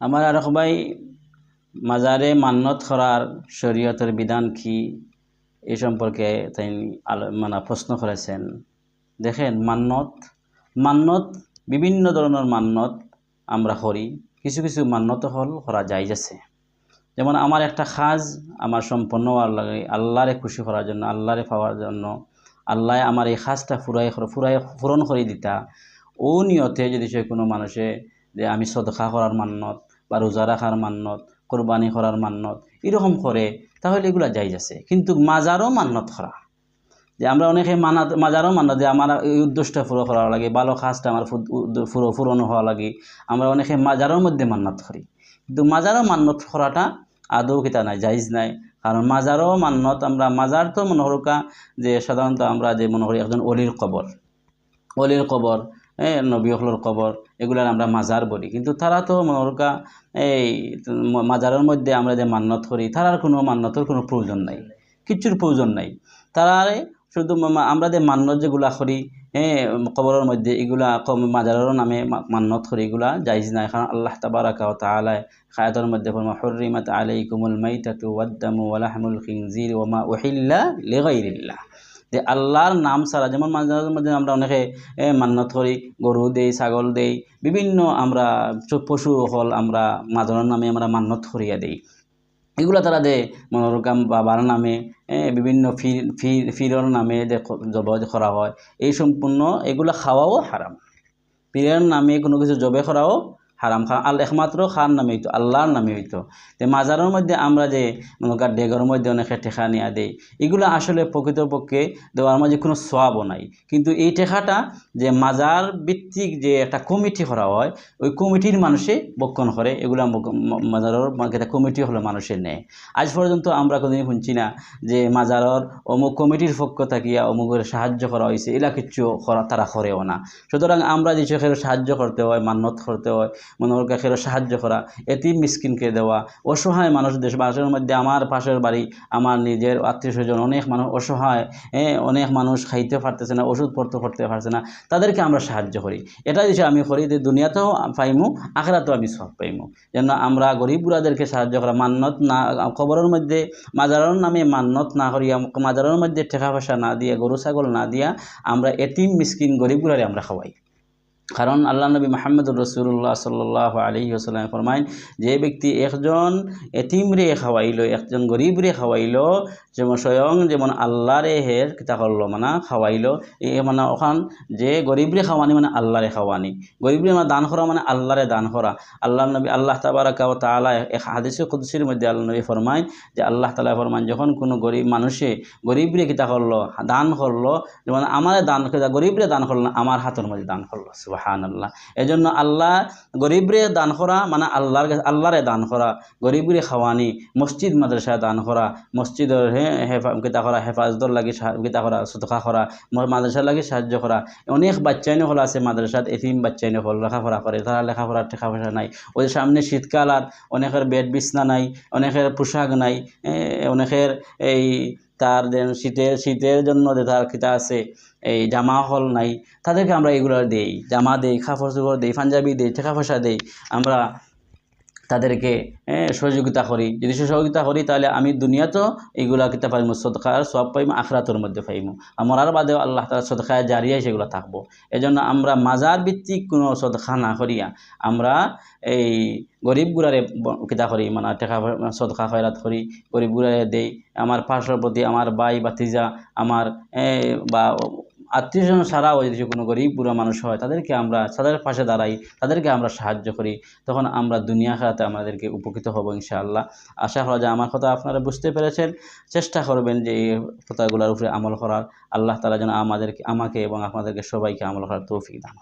আমার আর সবাই মাজারে মান্নত করার শরীয়তের বিধান কি? এই সম্পর্কে তাই মানে প্রশ্ন করেছেন দেখেন, মান্নত মান্নত, বিভিন্ন ধরনের মান্নত আমরা করি। কিছু কিছু মান্নত হল করা যাই আছে। যেমন আমার একটা খাজ আমার সম্পন্ন হওয়ার লাগে আল্লাহরে খুশি করার জন্য আল্লাহরে পাওয়ার জন্য, আল্লাহ আমার এই খাজটা ফুরাই ফুরাই পূরণ করে দিতা। ও নিয়তে যদি সে কোনো মানুষে যে আমি সদখা করার মান্নত বা রোজা রাখার মান্নত কোরবানি করার মান্নত এরকম করে তাহলে এগুলা যাই আছে। কিন্তু মাজারও মান্নত করা যে আমরা অনেকে মানা মাজারও মান্নত, যে আমার এই উদ্দেশ্যটা পুরো করা লাগে ভালো খাসটা আমার পুরো পূরণ হওয়া লাগে, আমরা অনেকে মাজারের মধ্যে মান্নত করি। কিন্তু মাজারও মান্নত করাটা আদৌ কিতা নাই, জাইজ নাই। কারণ মাজারও মান্নত আমরা মাজার তো মনে হরকা যে সাধারণত আমরা যে মনে করি একজন অলির কবর অলির কবর হ্যাঁ নবীসকলের কবর এগুলার আমরা মাজার বলি কিন্তু তারা তো মনোরকা এই মাজারের মধ্যে আমরা যে মান্নত করি তারার কোনো মান্নতের কোনো প্রয়োজন নাই কিচ্ছুর প্রয়োজন নাই। তারা শুধু আমরা যে মান্নত যেগুলা করি হ্যাঁ কবরের মধ্যে এগুলা মাজারের নামে মান্নত করি, এগুলা যাইজ নাই। কারণ আল্লাহ তাবারাকা তাআলা খায়াতের মধ্যে ফরমা হুররিমাত আলাইকুমুল মাইতাতু ওয়াদ-দামু ওয়া লাহমুল খিনজির ওয়া মা উহিল্লা লিগাইরিল্লাহ। যে আল্লাহর নাম ছাড়া, যেমন মাঝে মধ্যে আমরা অনেকে মান্নত করি, গরু দেই, ছাগল দেই, বিভিন্ন আমরা পশু হল আমরা মাদনের নামে আমরা মান্নত করিয়া দেই। এগুলো তারা দে মনোরকাম বাবার নামে বিভিন্ন ফির ফির, ফিরর নামে যে জব করা হয়। এই সম্পূর্ণ এগুলো খাওয়াও হারাম। পীরের নামে কোনো কিছু জবে করাও হারাম খান আল একমাত্র খান নামে হইতো আল্লাহর নামে হইতো তো মাজারের মধ্যে আমরা যে মনে কর ডেগর মধ্যে অনেকে ঠেকা নিয়ে দেই, এগুলো আসলে প্রকৃতপক্ষে দেওয়ার মাঝে কোনো সোয়াবও নাই। কিন্তু এই ঠেকাটা যে মাজার ভিত্তিক যে একটা কমিটি করা হয়, ওই কমিটির মানুষে বক্ষণ করে, এগুলো মাজারের একটা কমিটি হলো মানুষের নেয়। আজ পর্যন্ত আমরা কোনোদিন শুনছি না যে মাজারর অমুক কমিটির পক্ষ থাকিয়া অমুকের সাহায্য করা হয়েছে, এলা কিচ্ছু তারা করেও না। সুতরাং আমরা যে সাহায্য করতে হয়, মান্যত করতে হয় মনোর কাছেরও সাহায্য করা এতিম মিসকিনকে দেওয়া, অসহায় মানুষ দেশ, মানুষের মধ্যে আমার পাশের বাড়ি, আমার নিজের আত্মীয় স্বজন, অনেক মানুষ অসহায় অনেক মানুষ খাইতে পারতেছে না, ওষুধ পড়তে করতে পারছে না, তাদেরকে আমরা সাহায্য করি। এটা যদি আমি করি যে দুনিয়াতেও পাইমু, আখরাতেও আমি সব পাইমু। যেন আমরা গরিব বুড়াদেরকে সাহায্য করা, মান্নত না খবরের মধ্যে, মাজারের নামে মান্নত না করিয়া, মাজারের মধ্যে টাকা পয়সা না দিয়ে, গরু, ছাগল না দিয়া, আমরা এতিম, মিসকিন, গরিব বুড়ারে আমরা খাওয়াই। কারণ আল্লাহ নবী মাহমুদুর রসুল্লাহ সাল্লাহ আলী আসাল্লাম ফরমাইন, যে ব্যক্তি একজন এতিম রে খাওয়াইল, একজন গরিব রে খাওয়াইল, যেমন স্বয়ং যেমন আল্লাহরে হের কিতা করল মানে খাওয়াইল, এ মানে ওখান যে গরিবরে খাওয়ানি মানে আল্লাহরে খাওয়ানি। গরিবরে মানে দান করা মানে আল্লাহরে দান করা। আল্লাহ নবী, আল্লাহ তাবারাকা তালা এক হাদিস কুদ্সির মধ্যে আল্লাহ নবী ফরমাইন যে আল্লাহ তালা ফরমাইন, যখন কোনো গরিব মানুষে গরিবরে কিতা করল দান করল, যেমন আমার দান, গরিবরে দান করল আমার হাতের মধ্যে দান করল সুবাহান আল্লাহ এজন্য আল্লাহ গরিবরে দান করা মানে আল্লাহর আল্লাহরে দান করা, গরিবরে খাওয়ানি, মসজিদ, মাদ্রাসায় দান করা, মসজিদের হেফা করা, হেফাজতর লাগে কিতা করা সতকা করা মাদ্রাসার লাগে সাহায্য করা। অনেক বাচ্চাই হল আছে মাদ্রাসাত, এতিম বাচ্চাইন হল লেখাপড়া করে, তারা লেখাপড়ার টেকা পয়সা নাই। ওদের সামনে শীতকাল আর অনেকের বেড বিছনা নাই, অনেকের পোশাক নাই অনেকের এই তার যেন শীতের শীতের জন্য যে তার খিতা আছে, এই জামা হল নাই, তাদেরকে আমরা এগুলো দেই, জামা দেই খাফর চুপড় দেই, পাঞ্জাবি দেই টাকা পয়সা দেই। আমরা তাদেরকে সহযোগিতা করি। যদি সহযোগিতা করি, তাহলে আমি দুনিয়াতেও এইগুলা কিতা পাইম, সদকার সব পাইম, আখরাতর মধ্যে পাইম। আর মরার বাদেও আল্লাহ তালা সদকায় জারিয়াই সেগুলো থাকব। এজন্য আমরা মাজার ভিত্তিক কোনো সদকা না করিয়া আমরা এই গরিবগুলারে কিতা করি মানে টেকা সদকা খয়রাত করি গরিবগুলারে দেই। আমার পার্শ্ববর্তী আমার বাই বাতিজা আমার বা আত্মীয়স্বজন ছাড়াও যদি কোনো গরিব বুড়ো মানুষ হয়, তাদেরকে আমরা তাদের পাশে দাঁড়াই, তাদেরকে আমরা সাহায্য করি, তখন আমরা দুনিয়া খেলাতে আমাদেরকে উপকৃত হব ইনশাআল্লাহ। আশা করা যায় আমার কথা আপনারা বুঝতে পেরেছেন। চেষ্টা করবেন যে এই কথাগুলোর উপরে আমল করার। আল্লাহ তালা যেন আমাদেরকে, আমাকে এবং আপনাদেরকে সবাইকে আমল করার তৌফিক দান